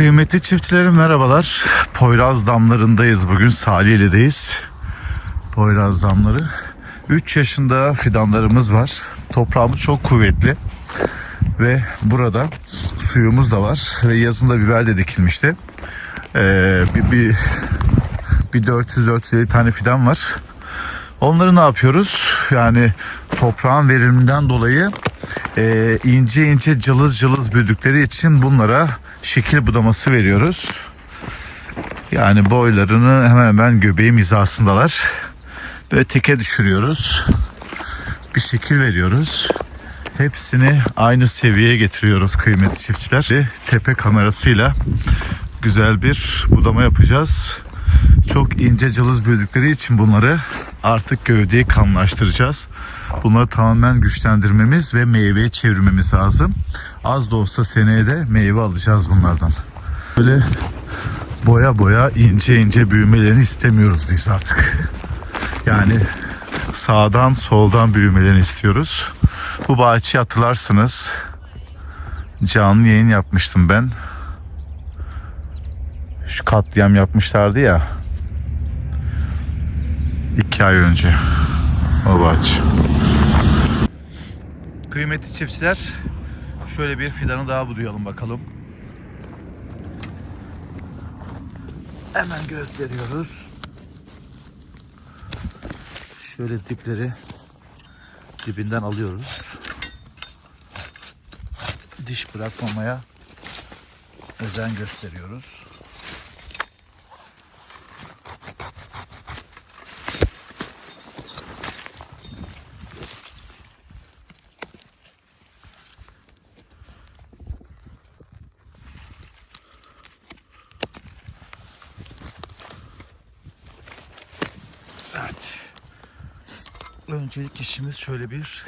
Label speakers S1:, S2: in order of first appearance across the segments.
S1: Kıymetli çiftçilerim merhabalar. Poyraz damlarındayız bugün. Salihli'deyiz. Poyraz damları. 3 yaşında fidanlarımız var. Toprağımız çok kuvvetli. Ve burada suyumuz da var. Ve yazında biber de dikilmişti. Ee, bir, bir, bir 400-450 tane fidan var. Onları ne yapıyoruz? Yani toprağın veriminden dolayı e, ince ince cılız cılız büyüdükleri için bunlara şekil budaması veriyoruz. Yani boylarını hemen hemen göbeğim hizasındalar. Böyle teke düşürüyoruz. Bir şekil veriyoruz. Hepsini aynı seviyeye getiriyoruz kıymetli çiftçiler. Tepe kamerasıyla güzel bir budama yapacağız. Çok ince cılız büyüdükleri için bunları artık gövdeyi kanlaştıracağız. Bunları tamamen güçlendirmemiz ve meyveye çevirmemiz lazım. Az da olsa seneye de meyve alacağız bunlardan. Böyle boya boya ince ince büyümelerini istemiyoruz biz artık. Yani sağdan soldan büyümelerini istiyoruz. Bu bahçeyi hatırlarsınız. Canlı yayın yapmıştım ben. Şu katliam yapmışlardı ya. İki ay önce. O. Kıymetli çiftçiler, şöyle bir fidanı daha budayalım bakalım. Hemen gösteriyoruz. Şöyle dipleri dibinden alıyoruz. Diş bırakmamaya özen gösteriyoruz. Evet. Öncelik işimiz şöyle bir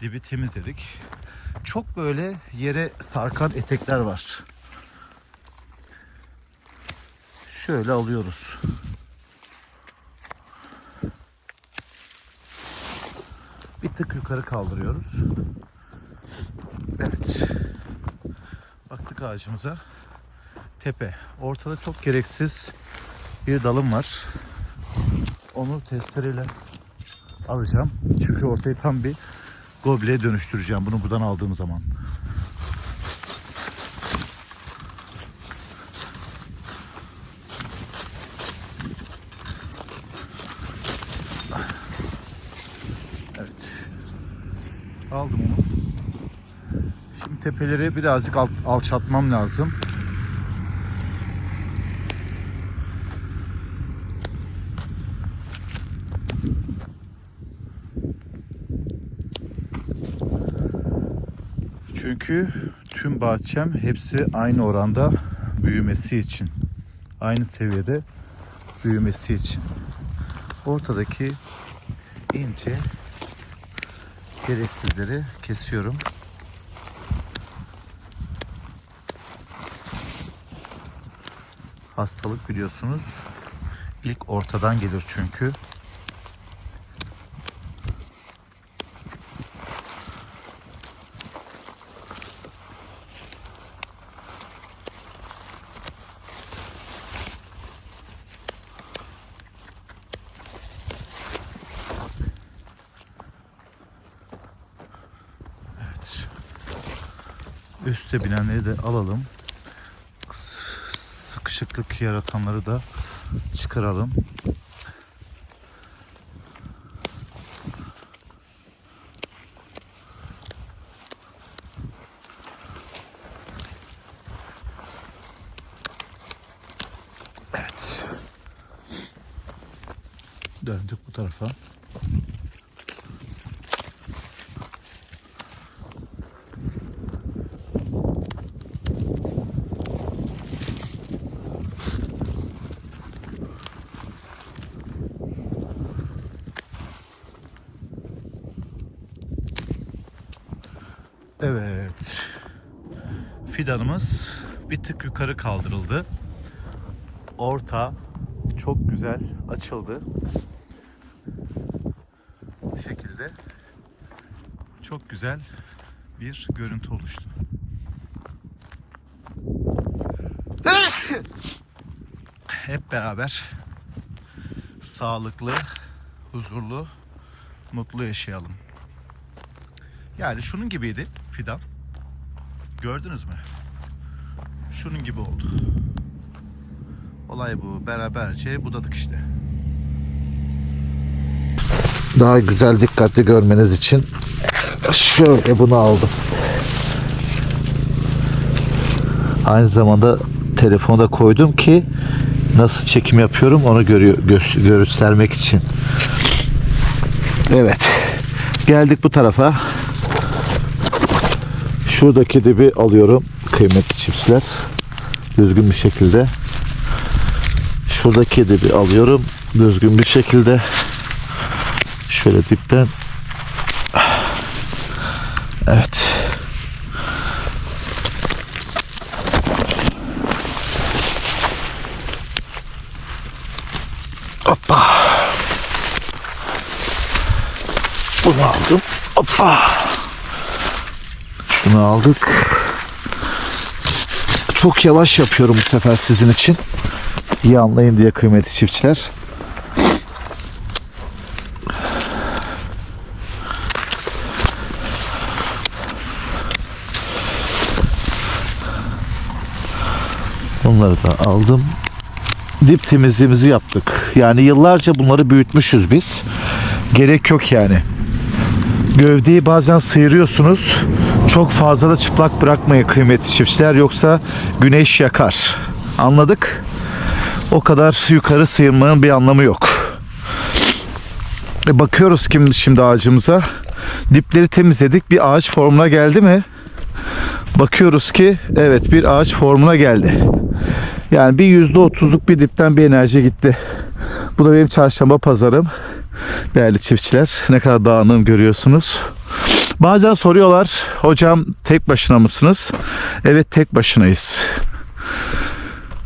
S1: dibi temizledik. Çok böyle yere sarkan etekler var. Şöyle alıyoruz. Bir tık yukarı kaldırıyoruz. Evet. Baktık ağacımıza. Tepe. Ortada çok gereksiz bir dalım var. Onu testereyle alacağım. Çünkü ortayı tam bir gobleye dönüştüreceğim bunu buradan aldığım zaman. Evet. Aldım onu. Şimdi tepeleri birazcık alt, alçaltmam lazım. Çünkü tüm bahçem hepsi aynı oranda büyümesi için. Aynı seviyede büyümesi için. Ortadaki ince gereksizleri kesiyorum. Hastalık biliyorsunuz ilk ortadan gelir çünkü. Evet. Üste binenleri de alalım. Sıkışıklık yaratanları da çıkaralım. Evet. Döndük bu tarafa. Evet. Fidanımız bir tık yukarı kaldırıldı. Orta çok güzel açıldı. Bu şekilde çok güzel bir görüntü oluştu. hep beraber sağlıklı, huzurlu, mutlu yaşayalım. Yani şunun gibiydi fidan. Gördünüz mü? Şunun gibi oldu. Olay bu. Beraberce budadık işte. Daha güzel dikkatli görmeniz için şöyle bunu aldım. Aynı zamanda telefonu da koydum ki nasıl çekim yapıyorum onu görüyor gö- göstermek için. Evet. Geldik bu tarafa. Şuradaki dibi alıyorum kıymetli çiftçiler. Düzgün bir şekilde. Şuradaki dibi alıyorum düzgün bir şekilde. Şöyle dipten. Evet. Hoppa. Bunu aldım. Hoppa. Şunu aldık. Çok yavaş yapıyorum bu sefer sizin için. İyi anlayın diye kıymetli çiftçiler. Bunları da aldım. Dip temizliğimizi yaptık. Yani yıllarca bunları büyütmüşüz biz. Gerek yok yani. Gövdeyi bazen sıyırıyorsunuz. Çok fazla da çıplak bırakmayın kıymetli çiftçiler yoksa güneş yakar. Anladık? O kadar yukarı sıyırmanın bir anlamı yok. E bakıyoruz kim şimdi ağacımıza. Dipleri temizledik. Bir ağaç formuna geldi mi? Bakıyoruz ki evet bir ağaç formuna geldi. Yani bir yüzde otuzluk bir dipten bir enerji gitti. Bu da benim çarşamba pazarım. Değerli çiftçiler ne kadar dağınığım görüyorsunuz. Bazen soruyorlar hocam tek başına mısınız? Evet tek başınayız.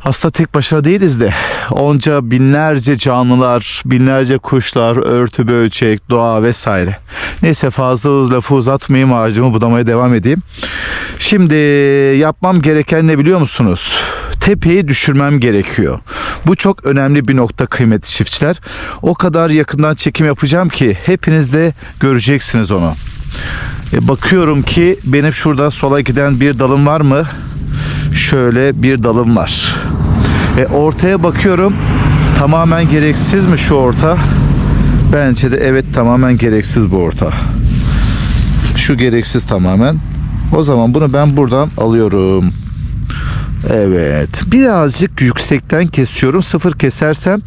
S1: Aslında tek başına değiliz de onca binlerce canlılar, binlerce kuşlar, örtü böcek, doğa vesaire. Neyse fazla lafı uzatmayayım ağacımı budamaya devam edeyim. Şimdi yapmam gereken ne biliyor musunuz? Tepeyi düşürmem gerekiyor. Bu çok önemli bir nokta kıymetli çiftçiler. O kadar yakından çekim yapacağım ki hepiniz de göreceksiniz onu. E, bakıyorum ki benim şurada sola giden bir dalım var mı? Şöyle bir dalım var. E, ortaya bakıyorum. Tamamen gereksiz mi şu orta? Bence de evet tamamen gereksiz bu orta. Şu gereksiz tamamen. O zaman bunu ben buradan alıyorum. Evet. Birazcık yüksekten kesiyorum. Sıfır kesersem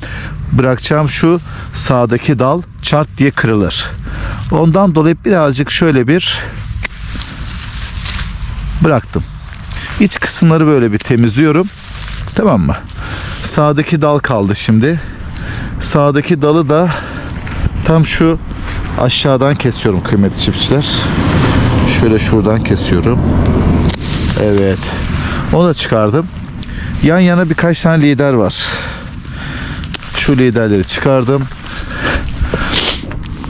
S1: bırakacağım şu sağdaki dal çart diye kırılır. Ondan dolayı birazcık şöyle bir bıraktım. İç kısımları böyle bir temizliyorum. Tamam mı? Sağdaki dal kaldı şimdi. Sağdaki dalı da tam şu aşağıdan kesiyorum kıymetli çiftçiler. Şöyle şuradan kesiyorum. Evet. Onu da çıkardım. Yan yana birkaç tane lider var. Şu liderleri çıkardım.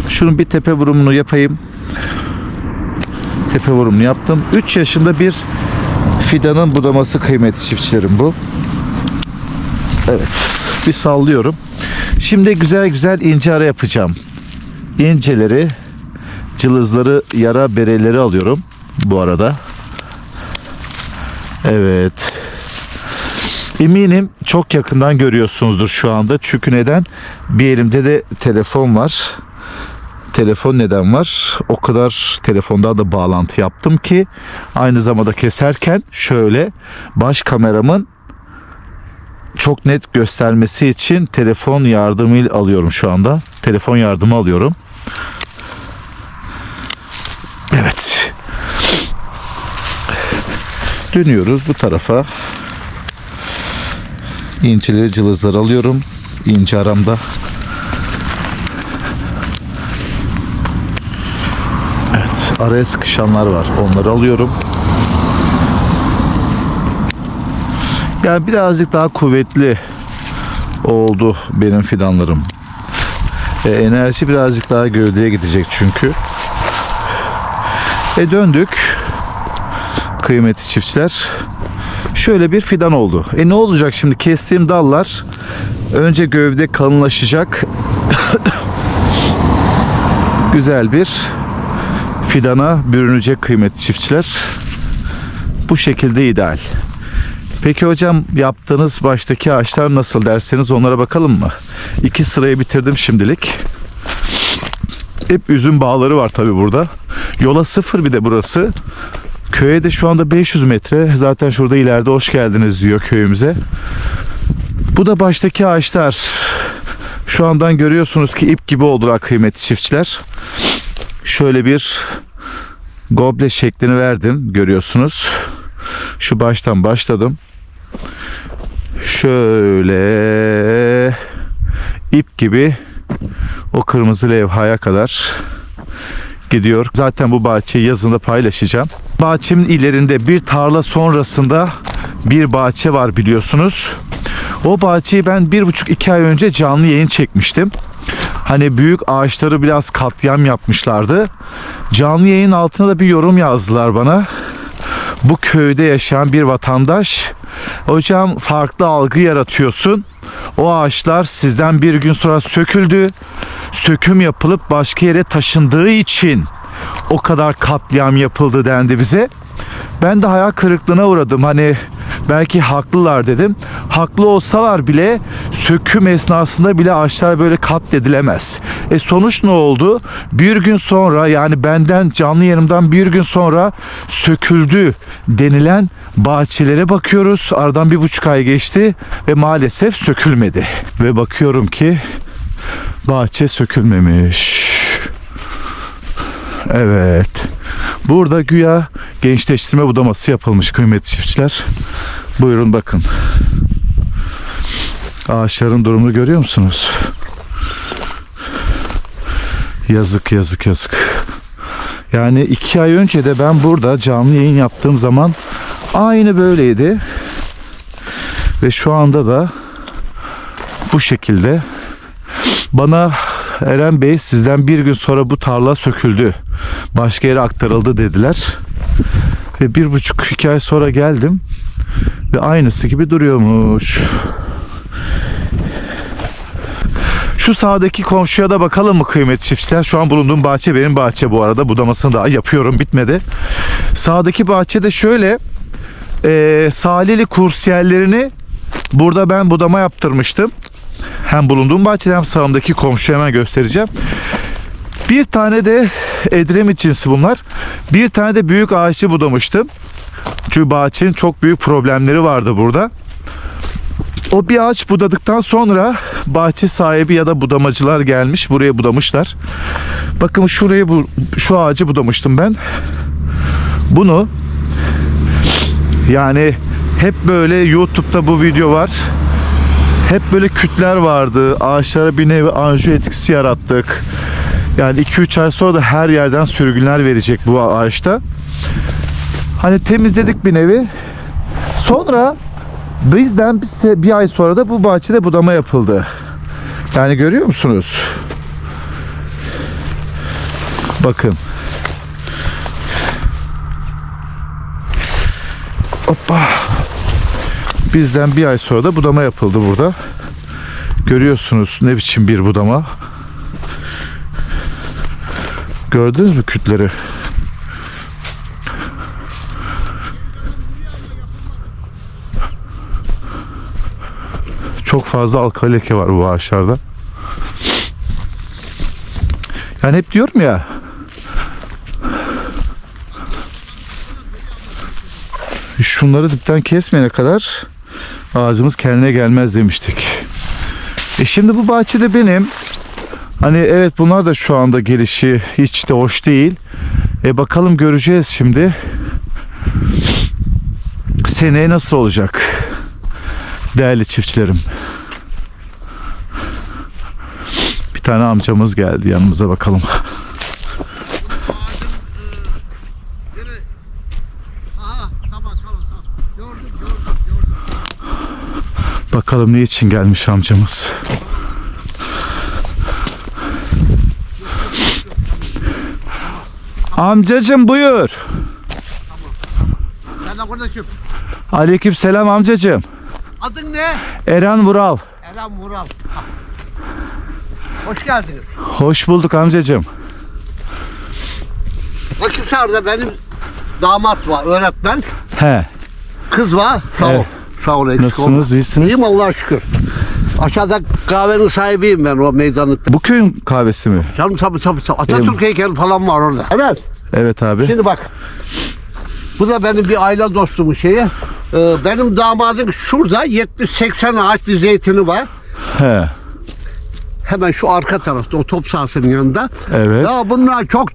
S1: Şunun bir tepe vurumunu yapayım. Tepe vurumunu yaptım. 3 yaşında bir fidanın budaması kıymetli çiftçilerim bu. Evet. Bir sallıyorum. Şimdi güzel güzel ince ara yapacağım. İnceleri, cılızları, yara bereleri alıyorum bu arada. Evet. Eminim çok yakından görüyorsunuzdur şu anda. Çünkü neden? Bir elimde de telefon var. Telefon neden var? O kadar telefonda da bağlantı yaptım ki aynı zamanda keserken şöyle baş kameramın çok net göstermesi için telefon yardımıyla alıyorum şu anda. Telefon yardımı alıyorum. Evet. Dönüyoruz bu tarafa. İnceleri cılızları alıyorum. İnce aramda. Evet, araya sıkışanlar var. Onları alıyorum. Yani birazcık daha kuvvetli oldu benim fidanlarım. E, enerji birazcık daha gövdeye gidecek çünkü. E döndük. Kıymetli çiftçiler. Şöyle bir fidan oldu. E ne olacak şimdi? Kestiğim dallar önce gövde kalınlaşacak. Güzel bir fidana bürünecek kıymetli çiftçiler. Bu şekilde ideal. Peki hocam yaptığınız baştaki ağaçlar nasıl derseniz onlara bakalım mı? İki sırayı bitirdim şimdilik. Hep üzüm bağları var tabi burada. Yola sıfır bir de burası. Köye de şu anda 500 metre. Zaten şurada ileride hoş geldiniz diyor köyümüze. Bu da baştaki ağaçlar. Şu andan görüyorsunuz ki ip gibi oldular kıymetli çiftçiler. Şöyle bir goble şeklini verdim görüyorsunuz. Şu baştan başladım. Şöyle ip gibi o kırmızı levhaya kadar gidiyor. Zaten bu bahçeyi yazında paylaşacağım. Bahçemin ilerinde bir tarla sonrasında bir bahçe var biliyorsunuz. O bahçeyi ben bir buçuk iki ay önce canlı yayın çekmiştim. Hani büyük ağaçları biraz katliam yapmışlardı. Canlı yayın altına da bir yorum yazdılar bana. Bu köyde yaşayan bir vatandaş hocam farklı algı yaratıyorsun. O ağaçlar sizden bir gün sonra söküldü. Söküm yapılıp başka yere taşındığı için o kadar katliam yapıldı dendi bize. Ben de hayal kırıklığına uğradım. Hani belki haklılar dedim. Haklı olsalar bile söküm esnasında bile ağaçlar böyle katledilemez. E sonuç ne oldu? Bir gün sonra yani benden canlı yanımdan bir gün sonra söküldü denilen bahçelere bakıyoruz. Aradan bir buçuk ay geçti ve maalesef sökülmedi. Ve bakıyorum ki bahçe sökülmemiş. Evet. Burada güya gençleştirme budaması yapılmış kıymetli çiftçiler. Buyurun bakın. Ağaçların durumunu görüyor musunuz? Yazık yazık yazık. Yani iki ay önce de ben burada canlı yayın yaptığım zaman aynı böyleydi. Ve şu anda da bu şekilde bana Eren Bey sizden bir gün sonra bu tarla söküldü. Başka yere aktarıldı dediler. Ve bir buçuk iki ay sonra geldim. Ve aynısı gibi duruyormuş. Şu sağdaki komşuya da bakalım mı kıymetli çiftçiler? Şu an bulunduğum bahçe benim bahçe bu arada. Budamasını daha yapıyorum bitmedi. Sağdaki bahçede şöyle e, salili kursiyerlerini burada ben budama yaptırmıştım. Hem bulunduğum bahçede hem sağımdaki komşu hemen göstereceğim. Bir tane de Edremit cinsi bunlar. Bir tane de büyük ağaççı budamıştım. Çünkü bahçenin çok büyük problemleri vardı burada. O bir ağaç budadıktan sonra bahçe sahibi ya da budamacılar gelmiş buraya budamışlar. Bakın şurayı bu şu ağacı budamıştım ben. Bunu yani hep böyle YouTube'da bu video var. Hep böyle kütler vardı. Ağaçlara bir nevi anju etkisi yarattık. Yani 2-3 ay sonra da her yerden sürgünler verecek bu ağaçta. Hani temizledik bir nevi. Sonra bizden bir, ay sonra da bu bahçede budama yapıldı. Yani görüyor musunuz? Bakın. Hoppa. Bizden bir ay sonra da budama yapıldı burada. Görüyorsunuz ne biçim bir budama. Gördünüz mü kütleri? Çok fazla alkali leke var bu ağaçlarda. Yani hep diyorum ya şunları dipten kesmeyene kadar ağacımız kendine gelmez demiştik. E şimdi bu bahçede benim hani evet bunlar da şu anda gelişi hiç de hoş değil. E bakalım göreceğiz şimdi. Seneye nasıl olacak? Değerli çiftçilerim. Bir tane amcamız geldi yanımıza bakalım.
S2: Aha tamam tamam tamam. Gördüm gördüm gördüm.
S1: Bakalım ne için gelmiş amcamız. Amcacım buyur.
S2: De buradayım.
S1: Aleyküm selam amcacığım.
S2: Adın ne?
S1: Eren Vural.
S2: Eren Vural. Hoş geldiniz.
S1: Hoş bulduk amcacığım.
S2: Akhisar'da benim damat var, öğretmen.
S1: He.
S2: Kız var. Sağ ol.
S1: Evet.
S2: Sağ ol. eksik
S1: Nasılsınız?
S2: olma.
S1: iyisiniz?
S2: İyiyim Allah'a şükür. Aşağıda kahvenin sahibiyim ben o meydanlıkta.
S1: Bu köyün kahvesi mi?
S2: Canım tabii tabii. tabii. Atatürk heykeli falan var orada. Eren
S1: Evet abi.
S2: şimdi bak. Bu da benim bir aile dostumun şeyi. Ee, benim damadım şurada 70-80 ağaç bir zeytini var.
S1: He.
S2: Hemen şu arka tarafta o top sahasının yanında.
S1: Evet.
S2: Ya bunlar çok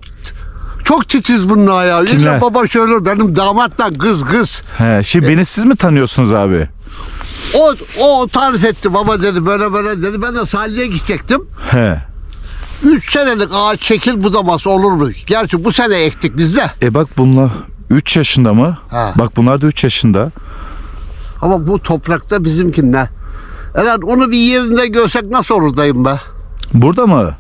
S2: çok titiz bunlar ya.
S1: Kimler?
S2: İlla baba şöyle benim damattan kız kız.
S1: He. Şimdi beni siz mi tanıyorsunuz abi?
S2: O o tarif etti baba dedi böyle böyle dedi. Ben de sahileye gidecektim.
S1: He.
S2: 3 senelik ağaç çekil budaması olur mu? Gerçi bu sene ektik biz de.
S1: E bak bunlar 3 yaşında mı?
S2: Ha.
S1: Bak bunlar da 3 yaşında.
S2: Ama bu toprakta bizimkinde. Eren onu bir yerinde görsek nasıl olur dayım be?
S1: Burada mı?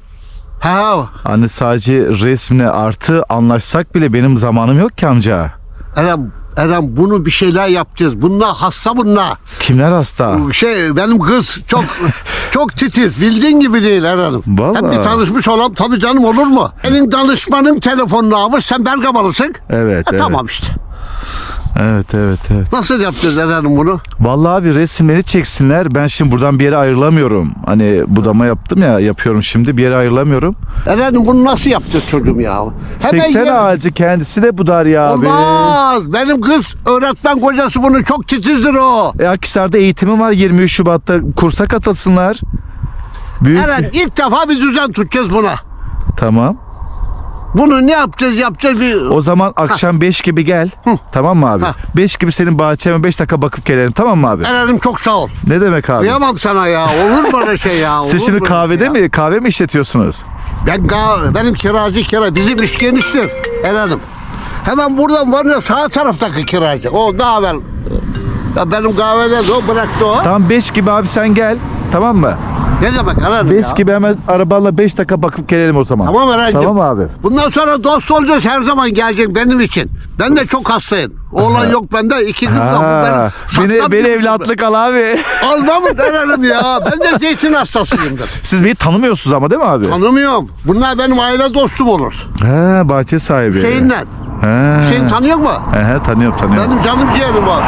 S2: Ha,
S1: Hani sadece resmine artı anlaşsak bile benim zamanım yok ki amca.
S2: Eren, Eren bunu bir şeyler yapacağız. Bunlar hasta bunlar.
S1: Kimler hasta?
S2: Şey benim kız çok çok titiz. Bildiğin gibi değil Eren'im.
S1: Vallahi.
S2: Hem bir tanışmış olalım tabii canım olur mu? Senin danışmanın telefonunu almış sen Bergamalısın.
S1: Evet,
S2: Ha,
S1: evet.
S2: Tamam işte.
S1: Evet evet evet.
S2: Nasıl yapacağız Eren'im bunu?
S1: Vallahi abi resimleri çeksinler. Ben şimdi buradan bir yere ayrılamıyorum. Hani budama yaptım ya yapıyorum şimdi bir yere ayrılamıyorum.
S2: Eren'im bunu nasıl yapacağız çocuğum ya? Hemen
S1: 80
S2: ye-
S1: ağacı kendisi de budar ya abi.
S2: Olmaz. Benim kız öğretmen kocası bunu çok titizdir o.
S1: E, Akhisar'da eğitimi var 23 Şubat'ta kursa katılsınlar. Büyük
S2: Eren ilk defa bir düzen tutacağız buna.
S1: Tamam.
S2: Bunu ne yapacağız yapacağız bir...
S1: O zaman akşam 5 gibi gel. Tamam mı abi?
S2: Ha.
S1: 5 gibi senin bahçeme 5 dakika bakıp gelelim tamam mı abi?
S2: Eren'im çok sağ ol.
S1: Ne demek abi?
S2: Kıyamam sana ya. Olur mu öyle şey ya?
S1: Siz
S2: Olur
S1: şimdi
S2: mu öyle
S1: kahvede
S2: şey ya?
S1: mi kahve mi işletiyorsunuz?
S2: Ben kahve, benim kiracı kira. Bizim iş geniştir Eren'im. Hemen buradan var ya sağ taraftaki kiracı. O daha evvel. Ya benim kahvede de o bıraktı o.
S1: Tamam 5 gibi abi sen gel. Tamam mı?
S2: Ne demek Eren'im
S1: 5
S2: ya?
S1: gibi hemen arabayla 5 dakika bakıp gelelim o zaman.
S2: Tamam Eren'cim.
S1: Tamam abi.
S2: Bundan sonra dost olacağız her zaman gelecek benim için. Ben de çok hastayım. Oğlan yok bende. iki kız var.
S1: Beni, beni evlatlık al abi.
S2: Alma mı Eren'im ya? Ben de zeytin hastasıyımdır.
S1: Siz beni tanımıyorsunuz ama değil mi abi?
S2: Tanımıyorum. Bunlar benim aile dostum olur.
S1: He bahçe sahibi.
S2: Hüseyin'le.
S1: He.
S2: Hüseyin tanıyor mu?
S1: He, tanıyorum tanıyorum.
S2: Benim canım ciğerim var.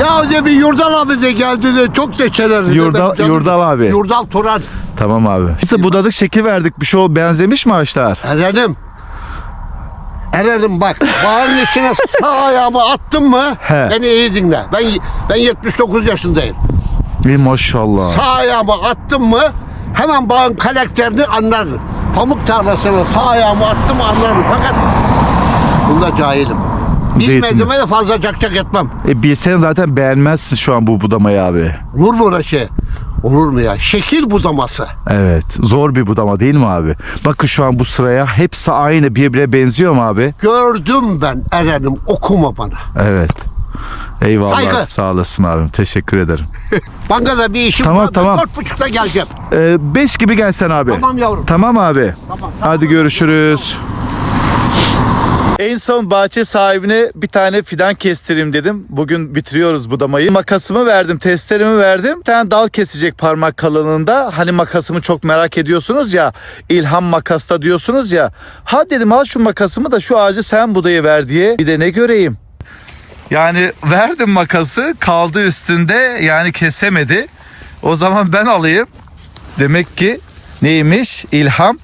S2: Ya de bir Yurdal abi de geldi de çok deçelerdi.
S1: Yurdal- Yurdal abi.
S2: Yurdal Turan.
S1: Tamam abi. Biz budadık şekil verdik. Bir şey ol benzemiş mi ağaçlar?
S2: Eren'im. Eren'im bak. Bağın içine sağ ayağımı attım mı?
S1: He.
S2: Beni iyi dinle. Ben ben 79 yaşındayım.
S1: İyi maşallah.
S2: Sağ ayağımı attım mı hemen bağın karakterini anlarım. Pamuk tarlasına sağ ayağımı attım anlarım. Fakat bunda cahilim. Bilmediğime de fazla cakcak etmem.
S1: E bilsen zaten beğenmezsin şu an bu budamayı abi.
S2: Olur mu öyle şey? Olur mu ya? Şekil budaması.
S1: Evet. Zor bir budama değil mi abi? Bakın şu an bu sıraya hepsi aynı birbirine benziyor mu abi?
S2: Gördüm ben Eren'im okuma bana.
S1: Evet. Eyvallah.
S2: Saygı.
S1: Sağ olasın abim. Teşekkür ederim.
S2: Bankada bir işim
S1: Tamam,
S2: var.
S1: tamam.
S2: Dört buçukta geleceğim.
S1: Ee, beş gibi gelsen abi.
S2: Tamam yavrum.
S1: Tamam abi.
S2: Tamam.
S1: Hadi görüşürüz. En son bahçe sahibine bir tane fidan kestireyim dedim. Bugün bitiriyoruz budamayı. Makasımı verdim, testerimi verdim. Bir tane dal kesecek parmak kalınlığında. Hani makasımı çok merak ediyorsunuz ya. İlham makasta diyorsunuz ya. Ha dedim al şu makasımı da şu ağacı sen budayı ver diye. Bir de ne göreyim. Yani verdim makası kaldı üstünde yani kesemedi. O zaman ben alayım. Demek ki neymiş? İlham.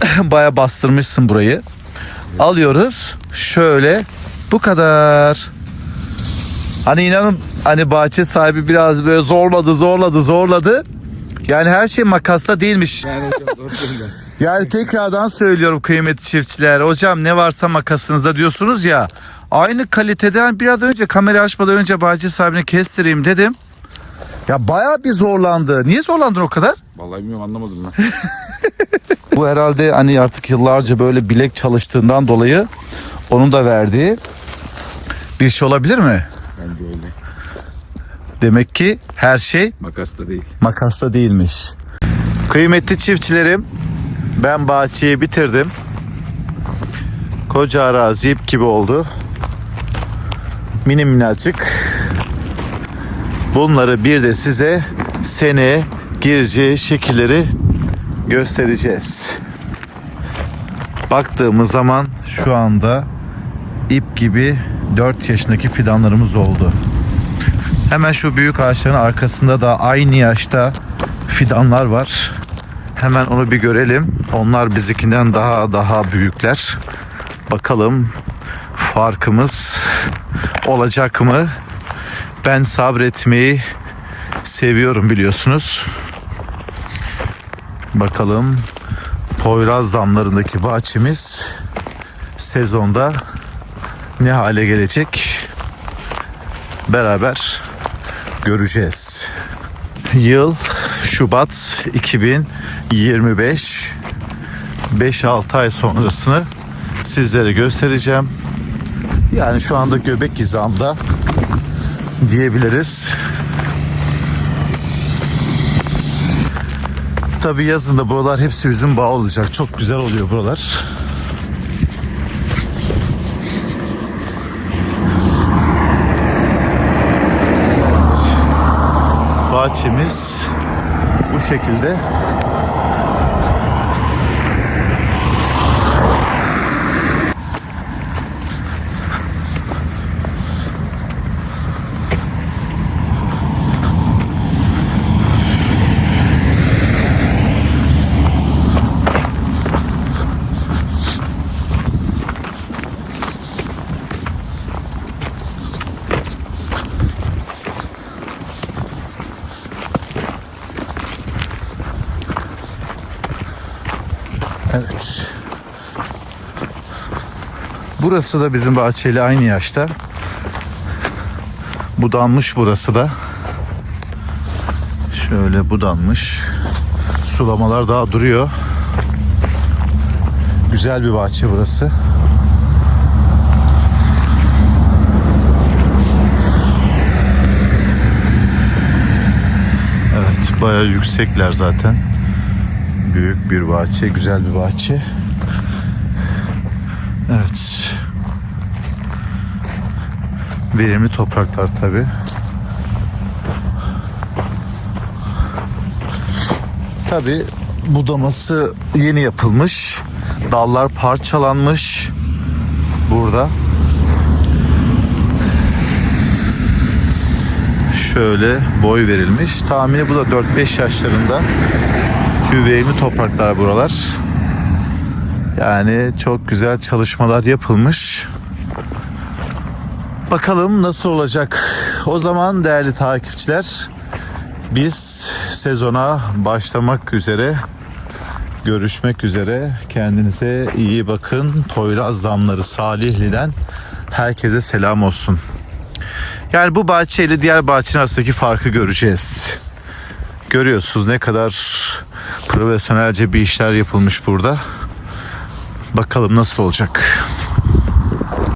S1: Baya bastırmışsın burayı. Alıyoruz. Şöyle. Bu kadar. Hani inanın hani bahçe sahibi biraz böyle zorladı zorladı zorladı. Yani her şey makasta değilmiş. Yani tekrardan söylüyorum kıymetli çiftçiler. Hocam ne varsa makasınızda diyorsunuz ya. Aynı kaliteden biraz önce kamera açmadan önce bahçe sahibine kestireyim dedim. Ya bayağı bir zorlandı. Niye zorlandın o kadar?
S3: Vallahi bilmiyorum anlamadım ben.
S1: Bu herhalde hani artık yıllarca böyle bilek çalıştığından dolayı onun da verdiği bir şey olabilir mi?
S3: Bence öyle.
S1: Demek ki her şey
S3: Makas da değil.
S1: makasta değilmiş. Kıymetli çiftçilerim ben bahçeyi bitirdim. Koca arazi ip gibi oldu. Mini minnacık. Bunları bir de size seneye gireceği şekilleri göstereceğiz. Baktığımız zaman şu anda ip gibi 4 yaşındaki fidanlarımız oldu. Hemen şu büyük ağaçların arkasında da aynı yaşta fidanlar var. Hemen onu bir görelim. Onlar bizimkinden daha daha büyükler. Bakalım farkımız olacak mı? Ben sabretmeyi seviyorum biliyorsunuz. Bakalım Poyraz damlarındaki bahçemiz sezonda ne hale gelecek? Beraber göreceğiz. Yıl Şubat 2025 5-6 ay sonrasını sizlere göstereceğim. Yani şu anda göbek hizamda diyebiliriz. Tabi yazında buralar hepsi üzüm bağı olacak. Çok güzel oluyor buralar. Bahçemiz bu şekilde. Burası da bizim bahçeyle aynı yaşta. Budanmış burası da. Şöyle budanmış. Sulamalar daha duruyor. Güzel bir bahçe burası. Evet, bayağı yüksekler zaten. Büyük bir bahçe, güzel bir bahçe. Evet. Verimli topraklar tabi. Tabi budaması yeni yapılmış. Dallar parçalanmış. Burada. Şöyle boy verilmiş. Tahmini bu da 4-5 yaşlarında. Çünkü verimli topraklar buralar. Yani çok güzel çalışmalar yapılmış. Bakalım nasıl olacak. O zaman değerli takipçiler biz sezona başlamak üzere görüşmek üzere. Kendinize iyi bakın. Poyraz Damları Salihli'den herkese selam olsun. Yani bu bahçe ile diğer bahçenin arasındaki farkı göreceğiz. Görüyorsunuz ne kadar profesyonelce bir işler yapılmış burada. Bakalım nasıl olacak.